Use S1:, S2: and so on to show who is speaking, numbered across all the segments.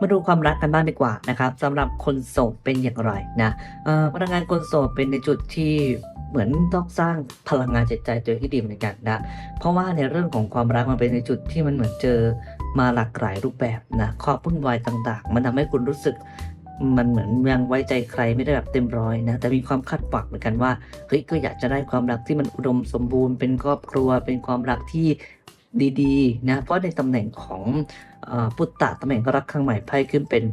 S1: มาดูความรักกันบ้างดีกว่านะครับสำหรับคนโสดเป็นอย่างไรนะพนักงานคนโสดเป็นในจุดที่เหมือนต้องสร้างพลังงานจิตใจตัวเองให้ดีเหมือนกันนะ เพราะว่าในเรื่องของความรักมันเป็นในจุดที่มันเหมือนเจอมาหลากหลายรูปแบบนะความวุ่นวายต่างๆ มันทำให้คุณรู้สึกมันเหมือนยังไว้ใจใครไม่ได้แบบเต็มร้อยนะ แต่มีความคาดหวังเหมือนกันว่าเฮ้ยก็อยากจะได้ความรักที่มันอุดมสมบูรณ์ เป็นครอบครัว เป็นความรักที่ ดีๆนะเพราะในตำแหน่งของปุตตะตำแหน่งรักครั้งใหม่ไพ่ขึ้นเป็น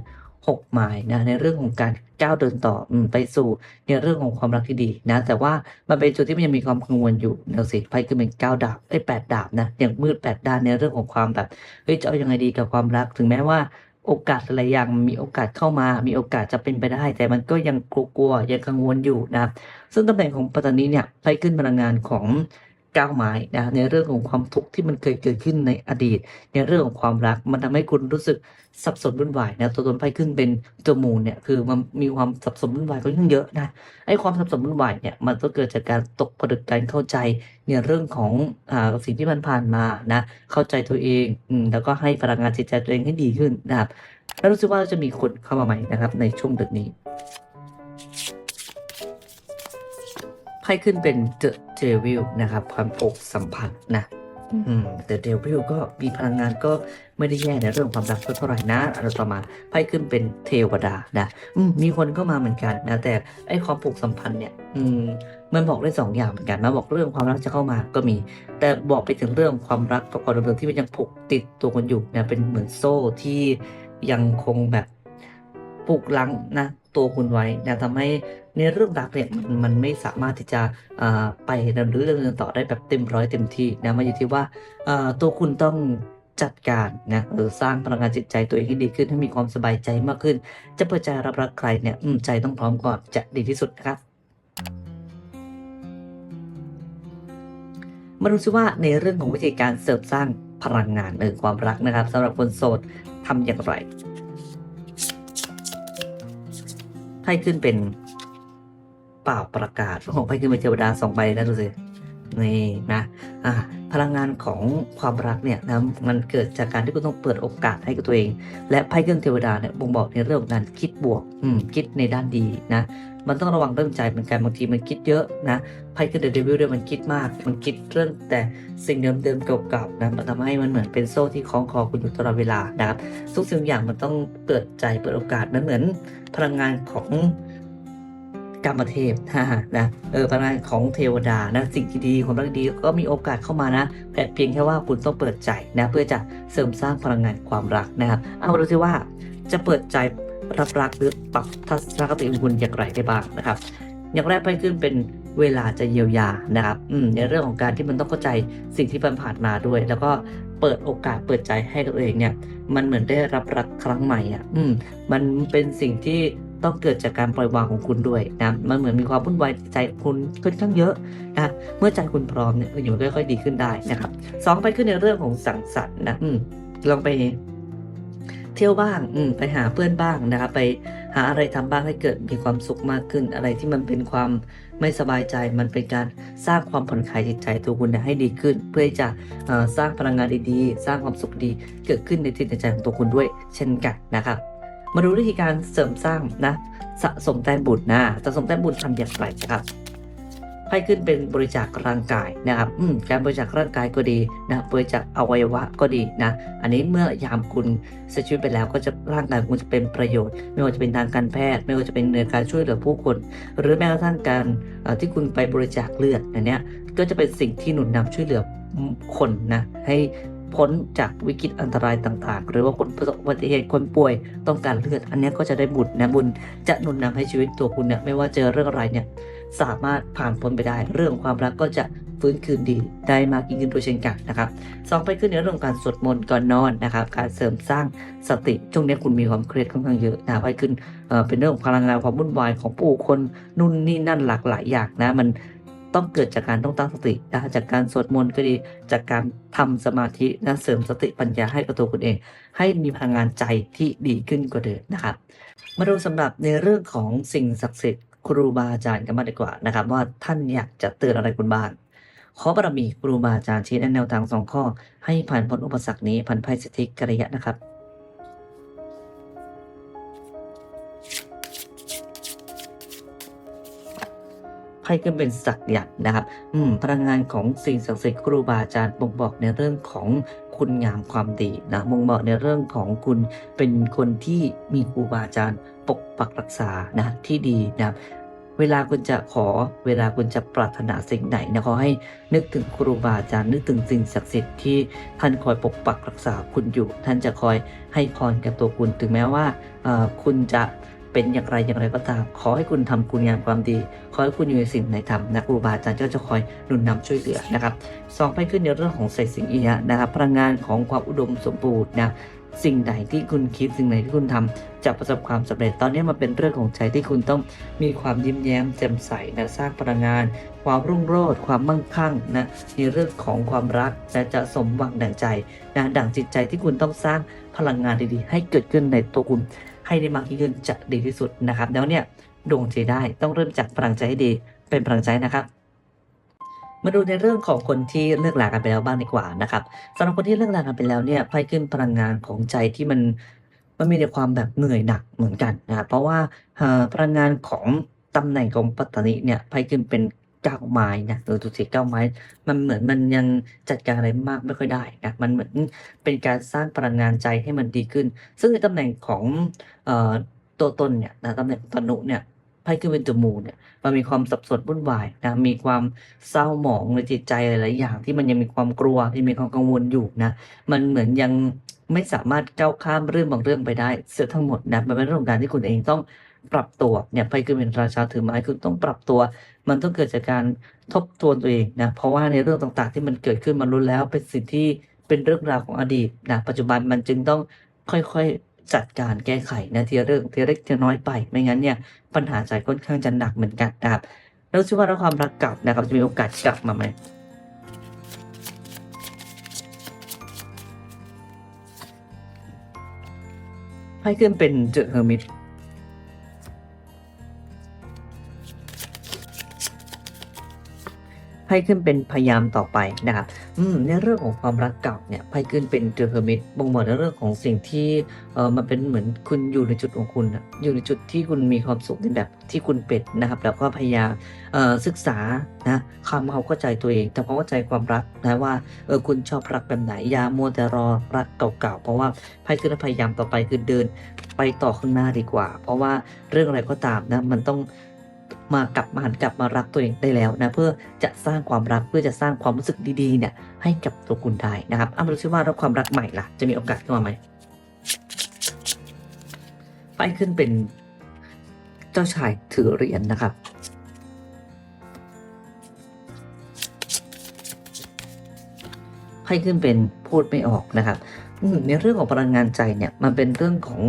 S1: หกหมายนะในเรื่องของการก้าวเดินต่อไปสู่ในเรื่องของความรักที่ดีนะแต่ว่ามันเป็นจุดที่มันยังมีความกังวลอยู่นะสิไพ่ขึ้นเป็นเก้าดาบไอ้แปดดาบนะอย่างมืดแปดด้านในเรื่องของความแบบเฮ้ยจะเอายังไงดีกับความรักถึงแม้ว่าโอกาสหลายอย่างมีโอกาสเข้ามา มีโอกาสจะเป็นไปได้ แต่มันก็ยังกลัวๆยังกังวลอยู่นะซึ่งตำแหน่งของปัตตานีเนี่ยไพ่ขึ้นพลังงานของ ก้าวไม้นะในเรื่องของความทุกข์ที่มันเคยเกิดขึ้นในอดีต ในเรื่องของความรัก มันทำให้คุณรู้สึกสับสนวุ่นวายนะตัวตนไพ่ขึ้นเป็นตัวมูลเนี่ยคือมันมีความสับสนวุ่นวายค่อนข้างเยอะนะไอ้ความสับสนวุ่นวายเนี่ยมันก็เกิดจากการตกผลึกการเข้าใจในเรื่องของอ่าสิ่งที่มันผ่านมานะเข้าใจตัวเองอืมแล้วก็ให้พลังงานจิตใจตัวเองให้ดีขึ้นนะครับแล้วรู้สึกว่าจะมีคนเข้ามาใหม่นะครับในช่วงเดือนนี้ ไพ่ขึ้นเป็น The Devil นะครับ ความอกสัมพันธ์นะอืม The Devil ก็มีพลังงานก็ไม่ได้แย่ในเรื่องความรักเท่าไหร่นะอันต่อมาไพ่ขึ้นเป็นเทวดานะอืมมีคนเข้ามาเหมือนกันนะแต่ไอ้ความผูกสัมพันธ์เนี่ย อืมมันบอกได้สองอย่างเหมือนกันนะบอกเรื่องความรักจะเข้ามาก็มี แต่บอกไปถึงเรื่องความรักกับความดำเนินที่มันยังผูกติดตัวกันอยู่นะเป็นเหมือนโซ่ที่ยังคงแบบผูกลังนะตัวคุณไว้นะทำให้ ในเรื่องรักเนี่ยมันไม่สามารถที่จะไปดำเนินเรื่องต่อได้แบบเต็มร้อยเต็มที่นะมันอยู่ที่ว่าตัวคุณต้องจัดการนะหรือสร้างพลังงานจิตใจตัวเองให้ดีขึ้นให้มีความสบายใจมากขึ้น จะเปิดใจรับรักใครเนี่ยใจต้องพร้อมก่อนจะดีที่สุดนะครับมาดูซิว่าในเรื่องของวิธีการเสริมสร้างพลังงานเออความรักนะครับสำหรับคนโสดทำอย่างไรไพ่ขึ้นเป็น เปล่าประกาศของไพ่ขึ้นเป็นเทวดาสองใบนะดูสินี่นะอ่าพลังงานของความรักเนี่ยนะมันเกิดจากการที่คุณต้องเปิดโอกาสให้กับตัวเอง และไพ่ขึ้นเทวดาเนี่ยบ่งบอกในเรื่องของการคิดบวกอืมคิดในด้านดีนะมันต้องระวังเรื่องใจเหมือนกันบางทีมันคิดเยอะนะไพ่ขึ้นเดอะเดวิลด้วยมันคิดมาก มันคิดเรื่องแต่สิ่งเดิมๆเก่าๆนะมันทำให้มันเหมือนเป็นโซ่ที่คล้องคอคุณอยู่ตลอดเวลานะครับทุกสิ่งอย่างมันต้องเปิดใจเปิดโอกาสมันเหมือนพลังงานของ กรรมเทพนะเออพลังงานของเทวดานะสิ่งที่ดีความรักดีก็มีโอกาสเข้ามานะแต่เพียงแค่ว่าคุณต้องเปิดใจนะเพื่อจะเสริมสร้างพลังงานความรักนะครับเอาดูสิว่าจะเปิดใจรับรักหรือปรับทัศนคติของคุณอย่างไรได้บ้างนะครับ อย่างแรกไปขึ้นเป็นเวลาจะเยียวยานะครับอืมในเรื่องของการที่มันต้องเข้าใจสิ่งที่มันผ่านมาด้วย แล้วก็เปิดโอกาสเปิดใจให้ตัวเองเนี่ย มันเหมือนได้รับรักครั้งใหม่อะ อืม มันเป็นสิ่งที่ ต้องเกิดจากการปล่อยวางของคุณด้วยนะมันเหมือนมีความวุ่นวายใจคุณค่อนข้างเยอะนะเมื่อใจคุณพร้อมเนี่ยอยู่ค่อยๆดีขึ้นได้นะครับสองไปขึ้นในเรื่องของสังสรรค์นะอืมลองไปเที่ยวบ้างอืมไปหาเพื่อนบ้างนะครับ ไปหาอะไรทำบ้างให้เกิดมีความสุขมากขึ้น อะไรที่มันเป็นความไม่สบายใจ มันเป็นการสร้างความผ่อนคลายจิตใจตัวคุณให้ดีขึ้น เพื่อจะสร้างพลังงานดีๆ สร้างความสุขดีเกิดขึ้นในจิตใจของตัวคุณด้วย เช่นกันนะครับ มาดูวิธีการเสริมสร้างนะสะสมแต้มบุญนะสะสมแต้มบุญทำอย่างไรนะครับไพ่ขึ้นเป็นบริจาคร่างกายนะครับอืการบริจาคร่างกายก็ดีนะบริจาคอวัยวะก็ดีนะ อันนี้เมื่อยามคุณเสียชีวิตไปแล้วก็จะร่างกายคุณจะเป็นประโยชน์ ไม่ว่าจะเป็นทางการแพทย์ ไม่ว่าจะเป็นในการช่วยเหลือผู้คน หรือแม้กระทั่งการที่คุณไปบริจาคเลือดอันเนี้ยก็จะเป็นสิ่งที่หนุนนำช่วยเหลือคนนะให้ พ้นจากวิกฤตอันตรายต่าง ๆ หรือว่าคนประสบอุบัติเหตุคนป่วยต้องการเลือด อันนี้ก็จะได้บุญนะบุญจะหนุนนำให้ชีวิตตัวคุณเนี่ยไม่ว่าเจอเรื่องอะไรเนี่ยสามารถผ่านพ้นไปได้ เรื่องความรักก็จะฟื้นคืนดีได้มากยิ่งขึ้นด้วยเช่นกันนะครับสองไปขึ้นในเรื่องของการสวดมนต์ก่อนนอนนะครับ การเสริมสร้างสติช่วงนี้คุณมีความเครียดค่อนข้างเยอะนะไปขึ้นเเป็นเรื่องของพลังงานความวุ่นวายของผู้คนนู่นนี่นั่นหลากหลายอย่างนะมัน ต้องเกิดจากการต้องตั้งสตินะจากการสวดมนต์ก็ดี จากการทำสมาธินะเสริมสติปัญญาให้กับตัวคุณเอง ให้มีพลังงานใจที่ดีขึ้นกว่าเดิมนะครับ มาดูสำหรับในเรื่องของสิ่งศักดิ์สิทธิ์ครูบาอาจารย์กันมางดีกว่านะครับ ว่าท่านอยากจะเตือนอะไรคุณบ้างขอบารมีครูบาอาจารย์ชี้แนะแนวทางสองข้อ ให้ผ่านพ้นอุปสรรคนี้ผ่านภัยสิทธิกระยะนะครับ พ่ขึ้นเป็นสักยันต์นะครับ อืมพลังงานของสิ่งศักดิ์สิทธิ์ครูบาอาจารย์บ่งบอกในเรื่องของคุณงามความดีนะบ่งบอกในเรื่องของคุณเป็นคนที่มีครูบาอาจารย์ปกปักรักษานะที่ดีนะครับเวลาคุณจะขอเวลาคุณจะปรารถนาสิ่งไหนนะขอให้นึกถึงครูบาอาจารย์นึกถึงสิ่งศักดิ์สิทธิ์ที่ท่านคอยปกปักรักษาคุณอยู่ ท่านจะคอยให้พรกับตัวคุณถึงแม้ว่าเอ่อคุณจะ เป็นอย่างไรอย่างไรก็ตาม ขอให้คุณทำคุณงามความดี ขอให้คุณอยู่ในสิ่งไหนทำนะครูบาอาจารย์ก็จะคอยหนุนนำช่วยเหลือนะครับสองไปขึ้นในเรื่องของใส่สิ่งอียะนะครับพลังงานของความอุดมสมบูรณ์นะสิ่งใดที่คุณคิดสิ่งไหนที่คุณทำจะประสบความสำเร็จตอนนี้มันเป็นเรื่องของใจที่คุณต้องมีความยิ้มแย้มแจ่มใสนะสร้างพลังงาน ความรุ่งโรจน์ความมั่งคั่งนะในเรื่องของความรักและจะสมหวังดั่งใจนะดั่งจิตใจที่คุณต้องสร้างพลังงานดีๆ ให้เกิดขึ้นในตัวคุณ ให้ได้มากยิ่งขึ้นจะดีที่สุดนะครับแล้วเนี่ยดวงใจได้ต้องเริ่มจากพลังใจให้ดีเป็นพลังใจนะครับมาดูในเรื่องของคนที่เลิกลากันไปแล้วบ้างดีกว่านะครับสำหรับคนที่เลิกลากันไปแล้วเนี่ยไพ่ขึ้นพลังงานของใจที่มันมันมีแต่ความแบบเหนื่อยหนักเหมือนกันนะครับเพราะว่าพลังงานของตำแหน่งของปัตตานิเนี่ยไพ่ขึ้นเป็น ก้าไม้นะหรือตัวสีเก้าไม้ มันเหมือนมันยังจัดการอะไรมากไม่ค่อยได้นะมันเหมือนเป็นการสร้างพลังงานใจให้มันดีขึ้น ซึ่งในตำแหน่งของออตัวตนเนี่ยนะตำแหน่งตนุเนี่ยไพ่ขึ้นเป็นตัวมูเนี่ยมันมีความสับสนวุ่นวายนะมีความเศร้าหมองในจิตใจหลายๆอย่างที่มันยังมีความกลัวที่มีความกังวลอยู่นะมันเหมือนยังไม่สามารถก้าวข้ามเรื่องบางเรื่องไปได้ เสียทั้งหมดนะมันเป็นเรื่องการที่คุณเองต้อง ปรับตัวเนี่ยไพ่ขึ้นเป็นราชาถือไม้คุณต้องปรับตัว มันต้องเกิดจากการทบทวนตัวเองนะเพราะว่าในเรื่องต่างๆ ที่มันเกิดขึ้นมารู้แล้วเป็นสิ่งที่เป็นเรื่องราวของอดีตนะปัจจุบันมันจึงต้องค่อยๆจัดการแก้ไขนะทีเรื่องทีเล็กทีน้อยไป ไม่งั้นเนี่ยปัญหาใจค่อนข้างจะหนักเหมือนกันนะครับแล้วเชื่อว่าถ้าความรักเก่านะครับจะมีโอกาสกลับมาไหมให้ขึ้นเป็นเจอเฮอร์มิต ไพ่ขึ้นเป็นพยายามต่อไปนะครับอืมในเรื่องของความรักเก่าเนี่ยไพ่ขึ้นเป็นเดอะเฮอร์มิตบ่งบอกในเรื่องของสิ่งที่เออมันเป็นเหมือนคุณอยู่ในจุดของคุณนะอยู่ในจุดที่คุณมีความสุขในแบบที่คุณเป็นนะครับ แล้วก็พยายามเอ่อศึกษานะความเขาเข้าใจตัวเองทำความเข้าใจความรักนะว่าเออคุณชอบรักแบบไหนอย่ามัวแต่รอรักเก่าๆเพราะว่าไพ่ขึ้นพยายามต่อไปคือเดินไปต่อข้างหน้าดีกว่า เพราะว่าเรื่องอะไรก็ตามนะมันต้อง มากลับมาหันกลับมารักตัวเองได้แล้วนะเพื่อจะสร้างความรักเพื่อจะสร้างความรู้สึกดีๆเนี่ยให้กับตัวคุณได้นะครับอ้ามาดูซิว่าแล้วความรักใหม่ล่ะจะมีโอกาสเข้ามาไหมไปขึ้นเป็นเจ้าชายถือเหรียญนะครับไพ่ขึ้นเป็นพูดไม่ออกนะครับ ในเรื่องของพลังงานใจเนี่ยมันเป็นเรื่องของ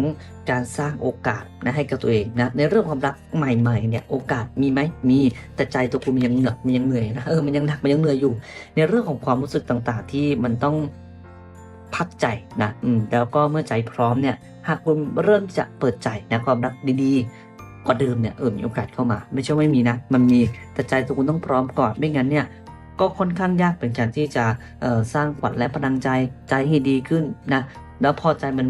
S1: การสร้างโอกาสนะให้กับตัวเองนะในเรื่องความรักใหม่ ๆ เนี่ยโอกาสมีไหมมีแต่ใจตัวคุณมันยังเหนื่อยมันยังเหนื่อยนะเออมันยังหนักมันยังเหนื่อยอยู่ ในเรื่องของความรู้สึกต่างๆ ที่มันต้องพักใจนะอืมแล้วก็เมื่อใจพร้อมเนี่ย หากคุณเริ่มจะเปิดใจนะความรักดีๆกว่าเดิมเนี่ยเออมีโอกาสเข้ามา ไม่ใช่ไม่มีนะ มันมีแต่ใจตัวคุณต้องพร้อมก่อนไม่งั้นเนี่ย ก็ค่อนข้างยากเป็นการที่จะสร้างขวัญและพลังใจใจให้ดีขึ้นนะแล้วพอใจมัน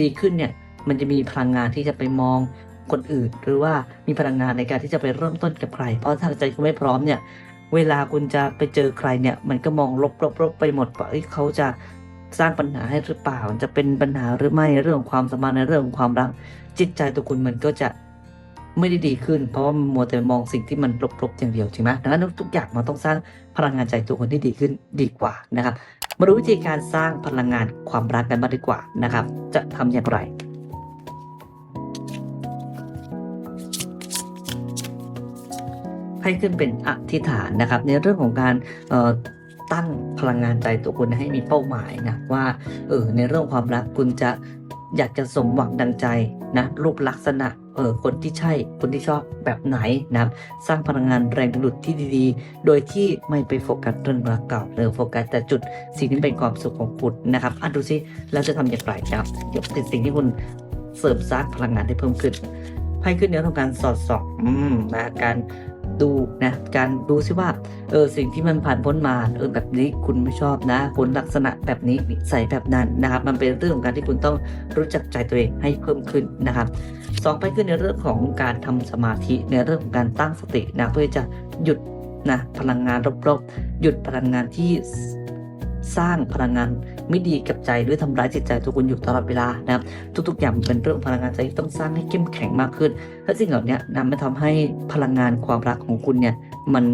S1: ดีขึ้นเนี่ยมันจะมีพลังงานที่จะไปมองคนอื่น หรือว่ามีพลังงานในการที่จะไปเริ่มต้นกับใคร เพราะถ้าใจคุณไม่พร้อมเนี่ยเวลาคุณจะไปเจอใครเนี่ย มันก็มองลบๆๆไปหมดว่าเขาจะสร้างปัญหาให้หรือเปล่า จะเป็นปัญหาหรือไม่เรื่องของความสัมพันธ์ในเรื่องของความรัก จิตใจตัวคุณมันก็จะ ไม่ได้ดีขึ้น เพราะว่ามัวแต่มองสิ่งที่มันลบๆอย่างเดียวจริงไหมดังนั้นทุกอย่างมันต้องสร้างพลังงานใจตัวคนที่ดีขึ้นดีกว่านะครับมาดูวิธีการสร้างพลังงานความรักกันบ้างดีกว่านะครับ จะทำอย่างไรให้ขึ้นเป็นอธิษฐานนะครับ ในเรื่องของการตั้งพลังงานใจตัวคุณให้มีเป้าหมายนะว่าเออในเรื่องความรักคุณจะ อยากจะสมหวังดังใจนะรูปลักษณะเออคนที่ใช่คนที่ชอบแบบไหนนะครับสร้างพลังงานแรงดึงดูดที่ดีๆ โดยที่ไม่ไปโฟกัสเรื่องรักเก่าหรือโฟกัสแต่จุดสิ่งที่เป็นความสุขของคุณนะครับอะดูซิแล้วจะทำอย่างไรครับยวเป็นสิ่งที่คุณเสริมสร้างพลังงานได้เพิ่มขึ้นไพ่ขึ้นเนื้อของการสอดส่องนะการ ดูนะการดูซิว่าเออสิ่งที่มันผ่านพ้นมาเออแบบนี้คุณไม่ชอบนะคุณลักษณะแบบนี้นิสัยแบบนั้นนะครับ มันเป็นเรื่องของการที่คุณต้องรู้จักใจตัวเองให้เพิ่มขึ้นนะครับสองไปขึ้นในเรื่องของการทำสมาธิในเรื่องของการตั้งสตินะเพื่อจะหยุดนะพลังงานรบๆหยุดพลังงานที่ สร้างพลังงานไม่ดีกับใจหรือทำร้ายจิตใจตัวคุณอยู่ตลอดเวลานะครับ ทุกๆอย่างเป็นเรื่องพลังงานใจที่ต้องสร้างให้เข้มแข็งมากขึ้นและสิ่งเหล่านี้นำมาทำให้พลังงานความรักของคุณเนี่ยมัน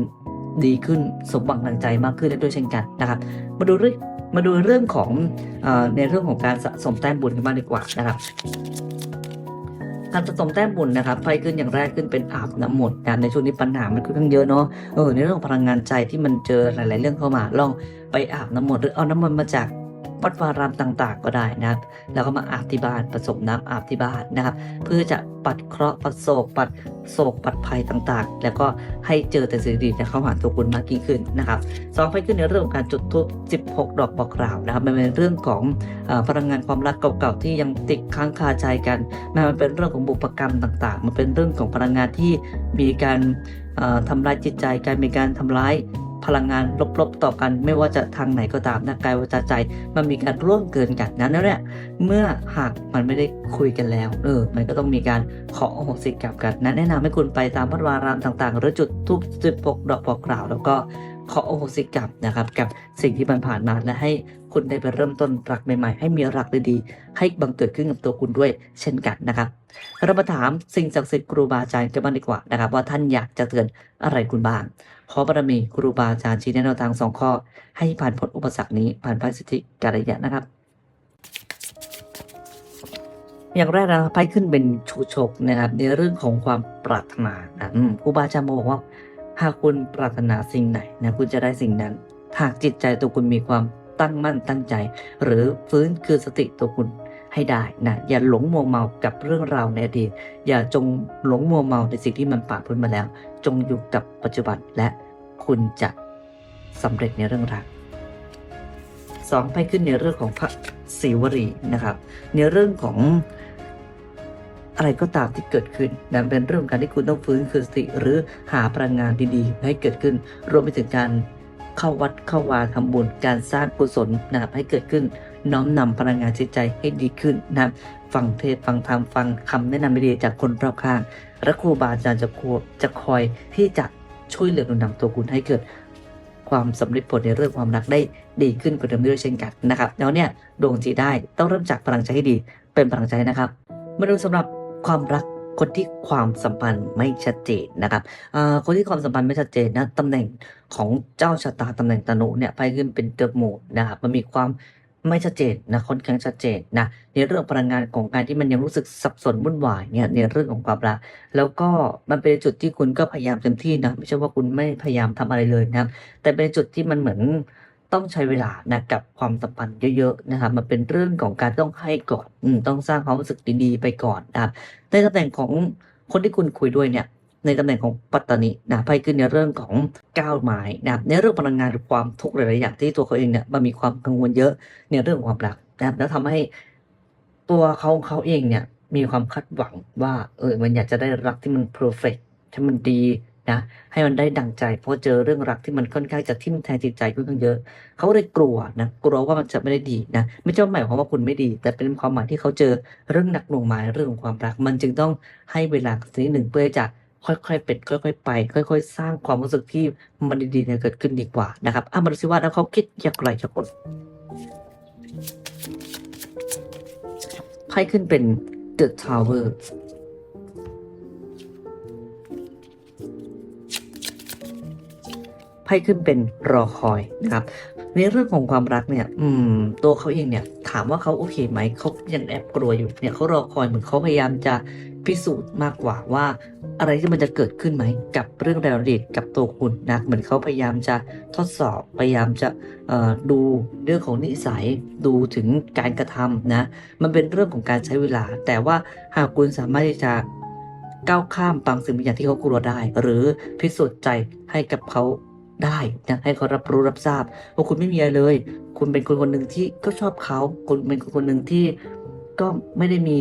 S1: ดีขึ้นสมหวังดังใจมากขึ้นได้ด้วยเช่นกันนะครับ มาดูเรื่องมาดูเรื่องของอในเรื่องของการสะสมแต้มบุญกันบ้างดีกว่านะครับ การสะสมแต้มบุญนะครับไพ่ขึ้นอย่างแรกขึ้นเป็นอาบน้ำมนต์นะในช่วงนี้ปัญหามันค่อนข้างเยอะเนาะเออในเรื่องของพลังงานใจที่มันเจอหลาย ๆ เรื่องเข้ามาลองไปอาบน้ำมนต์หรือเอาน้ำมนต์มาจาก วัดวารามต่างๆ ก็ได้นะครับ แล้วก็มาอาบที่บ้านผสมน้ำอาบที่บ้านนะครับ เพื่อจะปัดเคราะห์ปัดโศกปัดโศกปัดภัยต่างๆ แล้วก็ให้เจอแต่สิ่งดีๆเข้าหาตัวคุณมากยิ่งขึ้นนะครับสองไปขึ้นในเรื่องของการจุดทูบ16 ดอกบอกกล่าวนะครับมันเป็นเรื่องของอพลังงานความรักเก่าๆที่ยังติดค้างคาใจกันมันเป็นเรื่องของบุพกรรมต่างๆ มันเป็นเรื่องของพลังงานที่มีการทำร้ายจิตใจการมีการทำร้าย พลังงานลบๆต่อกัน ไม่ว่าจะทางไหนก็ตามนะกายวาจาใจ มันมีการร่วมเกินกันนั้นแล้วเนี่ยเมื่อหากมันไม่ได้คุยกันแล้วเออมันก็ต้องมีการขออโหสิกรรมกันนะแนะนำให้คุณไปตามวัดวารามต่างๆ หรือจุดทูบจุดปกดอกบอกกล่าว แล้วก็ขออโหสิกรรมนะครับ กับสิ่งที่มันผ่านมาและให้คุณได้ไปเริ่มต้นรักใหม่ๆ ให้มีรักดีๆ ให้บังเกิดขึ้นกับตัวคุณด้วยเช่นกันนะครับเรามาถามสิ่งศักดิ์สิทธิ์ครูบาอาจารย์กันบ้างดีกว่านะครับ ว่าท่านอยากจะเตือนอะไรคุณบ้าง ขอบารมีครูบาอาจารย์ชี้แนะแนวทางสองข้อ ให้ผ่านพ้นอุปสรรคนี้ผ่านพ้นสิทธิการระยะนะครับ อย่างแรกนะไพ่ขึ้นเป็นชูชกนะครับ ในเรื่องของความปรารถนานะครูบาอาจารย์บอกว่า หากคุณปรารถนาสิ่งไหนนะคุณจะได้สิ่งนั้นหากจิตใจตัวคุณมีความตั้งมั่นตั้งใจ หรือฟื้นคืนสติตัวคุณ ให้ได้นะอย่าหลงมัวเมากับเรื่องราวในอดีต อย่าจงหลงมัวเมาในสิ่งที่มันผ่านพ้นมาแล้ว จงอยู่กับปัจจุบันและคุณจะสำเร็จในเรื่องรักสองไปขึ้นในเรื่องของพระศิวรีนะครับ ในเรื่องของอะไรก็ตามที่เกิดขึ้นนะเป็นเรื่องการที่คุณต้องฟื้นคืนสติหรือหาพลังงานดีๆ ให้เกิดขึ้น รวมไปถึงการเข้าวัดเข้าวาทำบุญการสร้างกุศลนะครับให้เกิดขึ้น น้อมนำพลังงานจิตใจให้ดีขึ้นนะครับฟังเทศฟังธรรมฟังคำแนะนำดีๆจากคนรอบข้างและครูบาอาจารย์จะคอยจะคอยที่จะช่วยเหลือหนุนนำตัวคุณให้เกิดความสำเร็จผลในเรื่องความรักได้ดีขึ้นกว่าเดิมด้วยเช่นกันนะครับแล้วเนี่ยดวงจีได้ต้องเริ่มจากพลังใจให้ดีเป็นพลังใจนะครับ มาดูสำหรับความรักคนที่ความสัมพันธ์ไม่ชัดเจนนะครับเอ่อคนที่ความสัมพันธ์ไม่ชัดเจนนะตำแหน่งของเจ้าชะตาตำแหน่งตนุเนี่ยไปขึ้นเป็นเดอะมูดนะครับมันมีความ ไม่ชัดเจนนะค่อนข้างชัดเจนนะในเรื่องพลังงานของการที่มันยังรู้สึกสับสนวุ่นวายเนี่ยในเรื่องของความรักแล้วก็มันเป็นจุดที่คุณก็พยายามเต็มที่นะไม่ใช่ว่าคุณไม่พยายามทำอะไรเลยนะครับ แต่เป็นจุดที่มันเหมือนต้องใช้เวลานะกับความสัมพันธ์เยอะๆนะครับมันเป็นเรื่องของการต้องให้ก่อนอืต้องสร้างความรู้สึกดีๆไปก่อนนะครับในตำแหน่งของคนที่คุณคุยด้วยเนี่ย ในตำแหน่งของปัตตานีนะไพ่ขึ้นในเรื่องของก้าวไม้นะในเรื่องพลังงานหรือความทุกข์หลายๆอย่างที่ตัวเขาเองเนี่ยมันมีความกังวลเยอะในเรื่องความรักนะแล้วทำให้ตัวเขาเขาเองเนี่ยมีความคาดหวังว่าเออมันอยากจะได้รักที่มันเพอร์เฟกที่มันดีนะให้มันได้ดังใจเพราะเจอเรื่องรักที่มันค่อนข้างจะทิ่มแทงจิตใจค่อนข้างเยอะ เขาเลยกลัวนะกลัวว่ามันจะไม่ได้ดีนะไม่ใช่หมายความว่าคุณไม่ดี แต่เป็นความหมายที่เขาเจอเรื่องหนักหน่วงหมายเรื่องของความรัก มันจึงต้องให้เวลาสักนิดหนึ่งเพื่อจะ ค่อยๆเป็นค่อยๆไป ค่อย ๆ สร้างความรู้สึกที่มันดีๆเนี่ยเกิดขึ้นดีกว่านะครับอะมาดูสิว่าแล้วเขาคิดอย่างไรกับคนไพ่ขึ้นเป็น The Tower ไพ่ขึ้นเป็นรอคอยนะครับในเรื่องของความรักเนี่ย อืม ตัวเขาเองเนี่ย ถามว่าเขาโอเคไหม เขายังแอบกลัวอยู่ เนี่ยเขารอคอยเหมือนเขาพยายามจะ พิสูจน์มากกว่าว่า อะไรที่มันจะเกิดขึ้นไหมกับเรื่องราวอดีตกับตัวคุณนะเหมือนเขาพยายามจะทดสอบพยายามจะดูเรื่องของนิสัยดูถึงการกระทำนะมันเป็นเรื่องของการใช้เวลา แต่ว่าหากคุณสามารถที่จะก้าวข้ามบางสิ่งบางอย่างที่เขากลัวได้ หรือพิสูจน์ใจให้กับเขาได้นะให้เขารับรู้รับทราบว่าคุณไม่มีอะไรเลย คุณเป็นคนคนหนึ่งที่ก็ชอบเขาคุณเป็นคนคนหนึ่งที่ก็ไม่ได้มี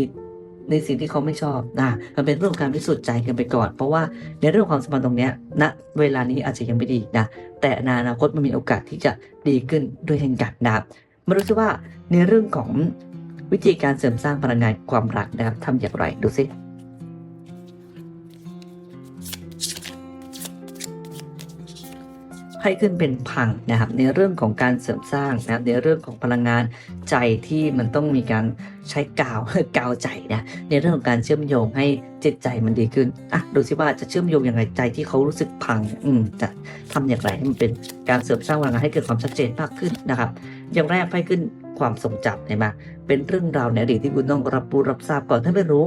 S1: ในสิ่งที่เขาไม่ชอบนะมันเป็นเรื่องของการพิสูจน์ใจกันไปก่อน เพราะว่าในเรื่องความสัมพันธ์ตรงนี้ยณเวลานี้อาจจะยังไม่ดีนะแต่ในอนาคตมันมีโอกาสที่จะดีขึ้นด้วยเช่นกันนะครับมาดูซิว่าในเรื่องของวิธีการเสริมสร้างพลังงานความรักนะครับทำอย่างไรดูซิให้ขึ้นเป็นพังนะครับในเรื่องของการเสริมสร้างนะครับในเรื่องของพลังงานใจที่มันต้องมีการ ใช้กาวกาวใจนะในเรื่องของการเชื่อมโยงให้จิตใจมันดีขึ้นอะดูซิว่าจะเชื่อมโยงอย่างไรใจที่เขารู้สึกพัง อืมจะทำอย่างไรให้มันเป็นการเสริมสร้างพลังงานให้เกิดความชัดเจนมากขึ้นนะครับ อย่างแรกให้ขึ้นความทรงจำเห็นไหมเป็นเรื่องราวในอดีตที่คุณต้องรับรู้รับทราบก่อนถ้าไม่รู้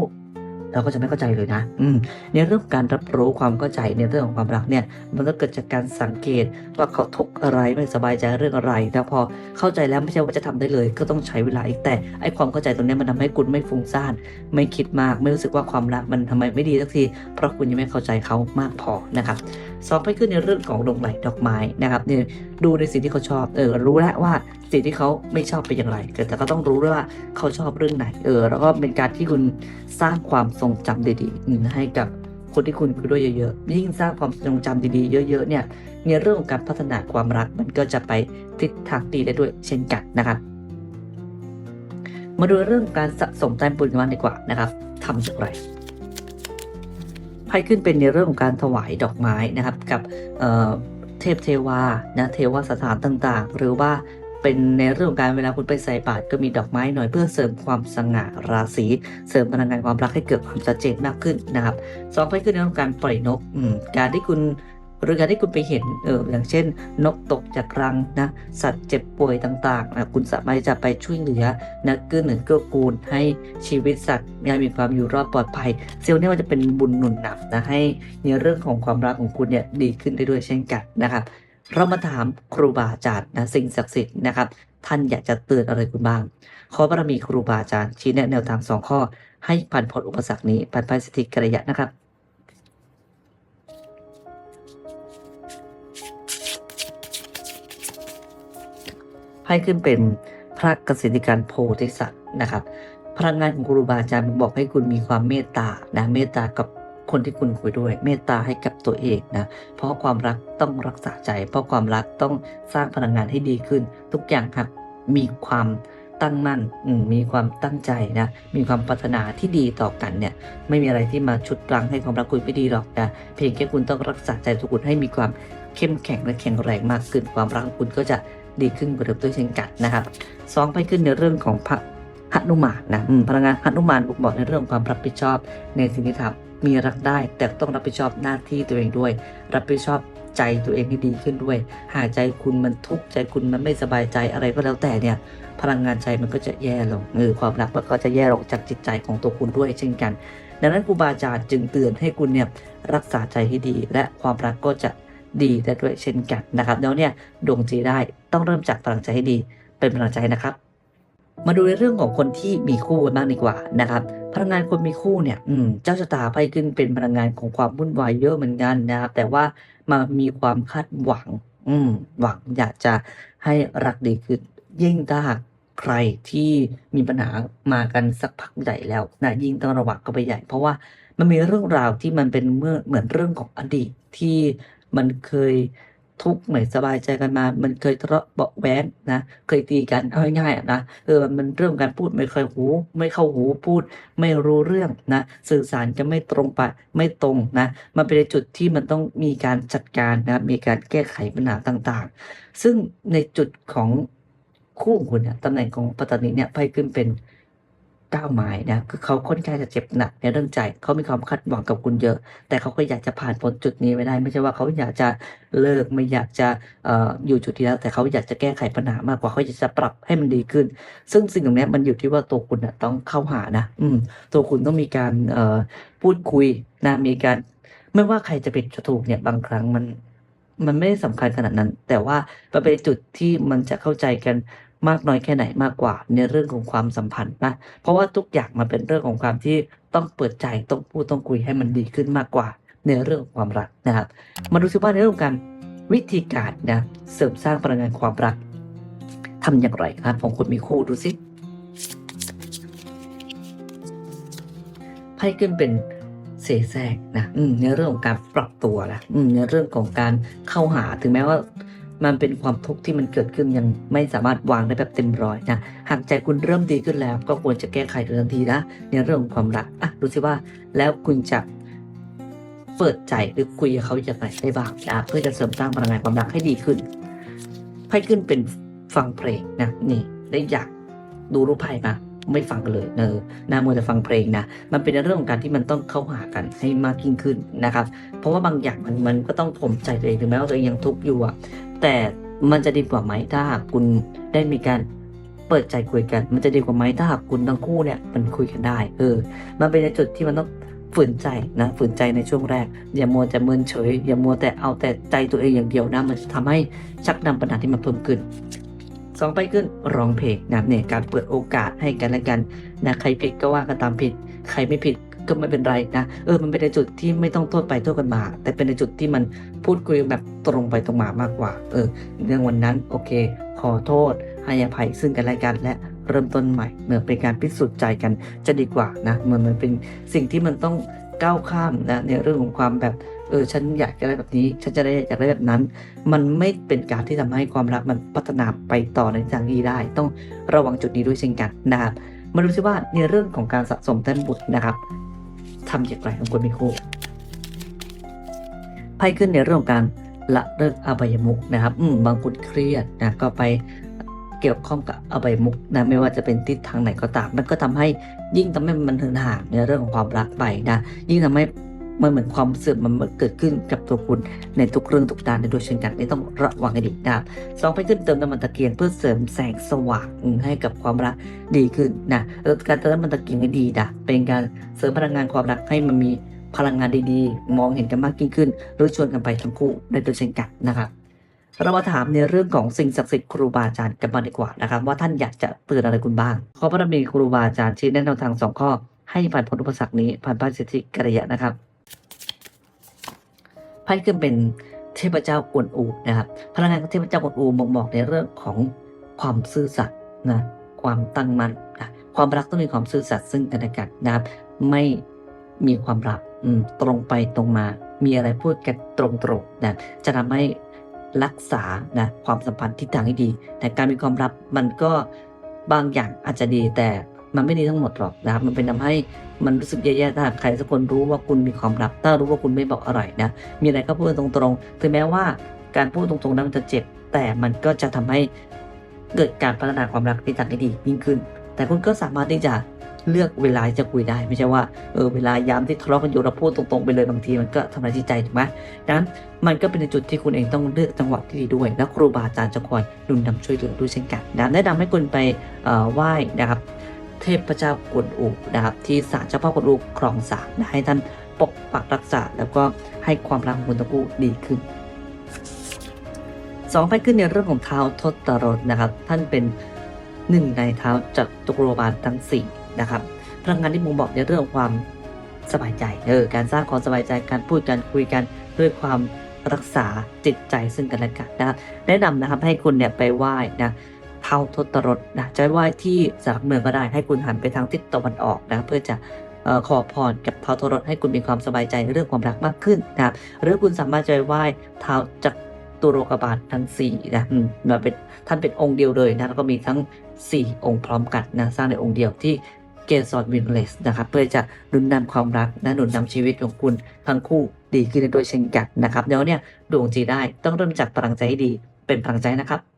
S1: เราก็จะไม่เข้าใจเลยนะ อืม ในเรื่องของการรับรู้ความเข้าใจในเรื่องของความรักเนี่ย มันต้องเกิดจากการสังเกตว่าเขาทุกข์อะไรไม่สบายใจเรื่องอะไรแต่พอเข้าใจแล้วไม่ใช่ว่าจะทำได้เลย ก็ต้องใช้เวลาอีกแต่ไอ้ความเข้าใจตรงเนี้ยมันทำให้คุณไม่ฟุ้งซ่านไม่คิดมาก ไม่รู้สึกว่าความรักมันทำไมไม่ดีสักทีเพราะคุณยังไม่เข้าใจเขามากพอนะครับสองไปขึ้นในเรื่องของดงไหลดอกไม้นะครับเนี่ยดูในสิ่งที่เขาชอบเออรู้แล้วว่าสิ่งที่เขาไม่ชอบเป็นอย่างไรแต่ก็ต้องรู้ด้วยว่าเขาชอบเรื่องไหนเออแล้วก็เป็นการที่คุณสร้างความทรงจำดีๆให้กับคนที่คุณคุยด้วยเยอะๆ ยิ่งสร้างความทรงจำดีๆ เยอะๆ เนี่ย ในเรื่องของการพัฒนาความรักมันก็จะไปทิศทางดีได้ด้วยเช่นกันนะครับ มาดูเรื่องการสะสมแต้มบุญกันดีกว่านะครับทำอย่างไร ไพ่ขึ้นเป็นในเรื่องของการถวายดอกไม้นะครับกับเเทพเทวานะเทวสถานต่างๆ หรือว่าเป็นในเรื่องของการเวลาคุณไปใส่บาตรก็มีดอกไม้หน่อยเพื่อเสริมความสง่าราศีเสริมพลังงานความรักให้เกิดความชัดเจนมากขึ้นนะครับสองไพ่ขึ้นในเรื่องของการปล่อยนกการที่คุณ หรือการที่คุณไปเห็นเอออย่างเช่น นกตกจากรังนะสัตว์เจ็บป่วยต่างๆนะคุณสามารถจะไปช่วยเหลือนะเกื้อหนุนเกื้อกูลให้ชีวิตสัตว์มีความอยู่รอดปลอดภัย เซลล์นี่มันจะเป็นบุญหนุนนำนะให้ในเรื่องของความรักของคุณเนี่ยดีขึ้นได้ด้วยเช่นกันนะครับเรามาถามครูบาอาจารย์นะสิ่งศักดิ์สิทธิ์นะครับท่านอยากจะเตือนอะไรคุณบ้าง ขอบารมีครูบาอาจารย์ชี้แนะแนวทางสองข้อ ให้ผ่านพ้นอุปสรรคนี้ผ่านไปสิทธิกระยะนะครับ ให้ขึ้นเป็นพระกสิทธิการโพธิสัตว์นะครับ พลังงานของครูบาอาจารย์บอกให้คุณมีความเมตตานะเมตตากับคนที่คุณคุยด้วย เมตตาให้กับตัวเองนะเพราะความรักต้องรักษาใจ เพราะความรักต้องสร้างพลังงานให้ดีขึ้น ทุกอย่างครับมีความตั้งมั่นมีความตั้งใจนะมีความปรารถนาที่ดีต่อกันเนี่ยไม่มีอะไรที่มาชุดรังให้ความรักคุณไม่ดีหรอกนะเพียงแค่คุณต้องรักษาใจตัวคุณให้มีความเข้มแข็งและแข็งแรงมากขึ้นความรักคุณก็จะ ดีขึ้นกว่าเดิมด้วยเช่นกันนะครับสองไปขึ้นในเรื่องของพระหนุมานนะพลังงานหนุมานบอกบอกในเรื่องของความรับผิดชอบในสิ่งที่ทำมีรักได้ แต่ต้องรับผิดชอบหน้าที่ตัวเองด้วย รับผิดชอบใจตัวเองให้ดีขึ้นด้วย หากใจคุณมันทุกข์ใจคุณมันไม่สบายใจอะไรก็แล้วแต่เนี่ย พลังงานใจมันก็จะแย่ลงเออความรักมันก็จะแย่ลงจากจิตใจของตัวคุณด้วยเช่นกัน ดังนั้นครูบาอาจารย์จึงเตือนให้คุณเนี่ยรักษาใจให้ดี และความรักก็จะดีได้ด้วยเช่นกันนะครับแล้วเนี่ยดวงจีได้ ต้องเริ่มจากพลังใจให้ดี เป็นพลังใจนะครับ มาดูในเรื่องของคนที่มีคู่กันบ้างดีกว่านะครับ พลังงานคนมีคู่เนี่ยอืมเจ้าชะตาไพ่ขึ้นเป็นพลังงานของความวุ่นวายเยอะเหมือนกันนะครับ แต่ว่ามามีความคาดหวัง อืมหวังอยากจะให้รักดีขึ้นยิ่งถ้าหากใครที่มีปัญหามากันสักพักใหญ่แล้วนะยิ่งต้องระวังก็ไปใหญ่ เพราะว่ามันมีเรื่องราวที่มันเป็นเมื่อเหมือนเรื่องของอดีตที่มันเคย ทุกข์ไม่สบายใจกันมา มันเคยทะเลาะเบาะแว้งนะ เคยตีกันเอาง่ายๆนะเออมันเรื่องการพูดไม่เคยหู ไม่เข้าหูพูด ไม่รู้เรื่องนะ สื่อสารจะไม่ตรงไปไม่ตรงนะ มันเป็นจุดที่มันต้องมีการจัดการนะมีการแก้ไขปัญหาต่างๆ ซึ่งในจุดของคู่คุณเนี่ยตำแหน่งของปัตตานีเนี่ยไพ่ขึ้นเป็น ก้าวไม้นะคือเขาค่อนข้างจะเจ็บหนักในเรื่องใจเขามีความคาดหวังกับคุณเยอะ แต่เขาก็อยากจะผ่านพ้นจุดนี้ไปได้ ไม่ใช่ว่าเขาอยากจะเลิกไม่อยากจะอออยู่จุดที่แล้ว แต่เขาอยากจะแก้ไขปัญหามากกว่าเขาอยากจะปรับให้มันดีขึ้น ซึ่งสิ่งตรงนี้มันอยู่ที่ว่าตัวคุณนะต้องเข้าหานะ อืม ตัวคุณต้องมีการพูดคุยนะมีการไม่ว่าใครจะผิดจะถูกเนี่ยบางครั้งมันมันไม่ได้สำคัญขนาดนั้น แต่ว่ามันเป็นจุดที่มันจะเข้าใจกัน มากน้อยแค่ไหนมากกว่าในเรื่องของความสัมพันธ์นะเพราะว่าทุกอย่างมันเป็นเรื่องของความที่ต้องเปิดใจต้องพูดต้องคุยให้มันดีขึ้นมากกว่าในเรื่องของความรักนะครับ มาดูซิว่าในเรื่องการวิธีการนะเสริมสร้างพลังงานความรักทำอย่างไรครับของคนมีคู่ดูสิไพ่ขึ้นเป็นเสแสร้งนะในเรื่องของการปรับตัวนะในเรื่องของการเข้าหาถึงแม้ว่า มันเป็นความทุกข์ที่มันเกิดขึ้นยังไม่สามารถวางได้แบบเต็มร้อยนะหากใจคุณเริ่มดีขึ้นแล้ว ก็ควรจะแก้ไขทันทีนะในเรื่องของความรักอะดูสิว่าแล้วคุณจะเปิดใจหรือคุยกับเขาอย่างไรได้บ้างนะเพื่อจะเสริมสร้างพลังงานความรักให้ดีขึ้นไพ่ขึ้นเป็นฟังเพลงนะนี่ได้อยากดูรูปไพ่มาไม่ฟังกันเลยเนอนามัวแต่ฟังเพลงนะ มันเป็นเรื่องของการที่มันต้องเข้าหากันให้มากยิ่งขึ้นนะครับ เพราะว่าบางอย่างมันมันก็ต้องข่มใจตัวเองถึงแม้ว่าตัวเองยังทุกข์อยู่อะ แต่มันจะดีกว่าไหมถ้าหากคุณได้มีการเปิดใจคุยกัน มันจะดีกว่าไหมถ้าหากคุณทั้งคู่เนี่ยมันคุยกันได้ เออ มันเป็นในจุดที่มันต้องฝืนใจนะฝืนใจในช่วงแรก อย่ามัวแต่เมินเฉย อย่ามัวแต่เอาแต่ใจตัวเองอย่างเดียวนะ มันจะทำให้ชักนำปัญหาที่มันเพิ่มขึ้นสองไปขึ้นร้องเพลงนะเนี่ยการเปิดโอกาสให้กันและกันนะใครผิดก็ว่ากันตามผิด ใครไม่ผิด ก็ไม่เป็นไรนะเออมันเป็นในจุดที่ไม่ต้องโทษไปโทษกันมา แต่เป็นในจุดที่มันพูดคุยแบบตรงไปตรงมามากกว่า เออเรื่องวันนั้นโอเค ขอโทษให้อภัยซึ่งกันและกันและเริ่มต้นใหม่เหมื่อเป็นการพิสูจน์ใจกันจะดีกว่านะเหมันมันเป็นสิ่งที่มันต้องก้าวข้ามนะในเรื่องของความแบบเออฉันอยากจะได้แบบนี้ ฉันจะได้อยากได้แบบนั้น มันไม่เป็นการที่ทำให้ความรักมันพัฒนาไปต่อในทางที่ได้ ต้องระวังจุดนี้ด้วยเช่นกันนะครับมาดูซิว่าในเรื่องของการสะสมแต้มบุตรนะครับ ทำอย่างไรของคนมีคู่ไพ่ขึ้นในเรื่องของการละเลิกอบายมุกนะครับอืมบางคนเครียดนะก็ไปเกี่ยวข้องกับอบายมุกนะไม่ว่าจะเป็นทิศทางไหนก็ตาม มันก็ทำให้ยิ่งทำให้มันถึงห่างในเรื่องของความรักไปนะยิ่งทำให้ มันเหมือนความเสื่อมมันเกิดขึ้นกับตัวคุณในทุกเรื่องทุกด้านในดวยเช่นกันนี่ต้องระวังให้ดีนะครับสองไปขึ้นเติมน้ำมันตะเกียงเพื่อเสริมแสงสว่างให้กับความรักดีขึ้นนะการเติมน้ำมันตะเกียงให้ดีนะเป็นการเสริมพลังงานความรักให้มันมีพลังงานดีๆ มองเห็นกันมากยิ่งขึ้น หรือชวนกันไปทั้งคู่ได้โดยเช่นกันนะครับเรามาถามในเรื่องของสิ่งศักดิ์สิทธิ์ครูบาอาจารย์กันบ้างดีกว่านะครับว่าท่านอยากจะเตือนอะไรคุณบ้างขอพระมีครูบาอาจารย์ชี้แนะแนวทางสองข้อให้ผ่านพ้นอุปสรรคนี้ผ่านพ้นสิทธิกระยะนะครับ ไพ่ขึ้นเป็นเทพเจ้ากวนอูนะครับพลังงานของเทพเจ้ากวนอูบ่งบอกในเรื่องของความซื่อสัตย์นะความตั้งมั่นนะความรักต้องมีความซื่อสัตย์ซึ่งกันและกันนะครับไม่มีความรักอืมตรงไปตรงมา มีอะไรพูดกันตรงๆนะจะทำให้รักษานะความสัมพันธ์ที่ทางให้ดี แต่การมีความรักมันก็บางอย่างอาจจะดีแต่ มันไม่ดีทั้งหมดหรอกนะครับ มันเป็นทำให้มันรู้สึกแย่ๆถ้าใครสักคนรู้ว่าคุณมีความรักถ้ารู้ว่าคุณไม่บอกอะไรนะ มีอะไรก็พูดตรงๆ ถึงแม้ว่าการพูดตรงๆนั้นมันจะเจ็บ แต่มันก็จะทำให้เกิดการพัฒนาความรักที่ทางที่ดียิ่งขึ้น แต่คุณก็สามารถที่จะเลือกเวลาจะคุยได้ไม่ใช่ว่าเออเวลายามที่ทะเลาะกันอยู่เราพูดตรงๆไปเลยบางทีมันก็ทำร้ายจิตใจถูกไหมดังนั้นมันก็เป็นจุดที่คุณเองต้องเลือกจังหวะที่ดีด้วย แล้วครูบาอาจารย์จะคอยนุนนำช่วยเหลือด้วยเช่นกันนะแนะนำให้คุณไปไหว้นะครับ ทพเจ้ากวนอูนะครับที่ศาลเจ้าพ่อกวนอูครองสามนะให้ท่านปกปักรักษา แล้วก็ให้ความรักของคุณทั้งคู่ดีขึ้นสองไปขึ้นในเรื่องของเท้าทศตรสนะครับ ท่านเป็นหนึ่งในเท้าจากตุกโรบาลทั้งสี่นะครับพลังงานที่ผมบอกในเรื่องของความสบายใจเออการสร้างความสบายใจการพูดกันคุยกันด้วยความรักษาจิตใจซึ่งกันและกันนะครับแนะนำนะครับให้คุณเนี่ยไปไหว้นะ เท้าทศรสนะจะไหว้ที่สารเมืองก็ได้ให้คุณหันไปทางทิศตะวันออกนะเพื่อจะขอพรกับเท้าทศรสให้คุณมีความสบายใจในเรื่องความรักมากขึ้นนะครับหรือคุณสามารถจะไปไหว้เท้าจักตุโรกบาลทั้งสี่นะมาเป็นท่านเป็นองค์เดียวเลยนะแล้วก็มีทั้ง 4 องค์พร้อมกันนะสร้างในองค์เดียวที่เกสรวินเลสนะครับเพื่อจะหนุนนำความรักนะหนุนนำชีวิตของคุณทั้งคู่ดีขึ้นโดยเช่นกันนะครับเดี๋ยวเนี่ยดวงจีได้ต้องเริ่มจากพลังใจให้ดีเป็นพลังใจนะครับ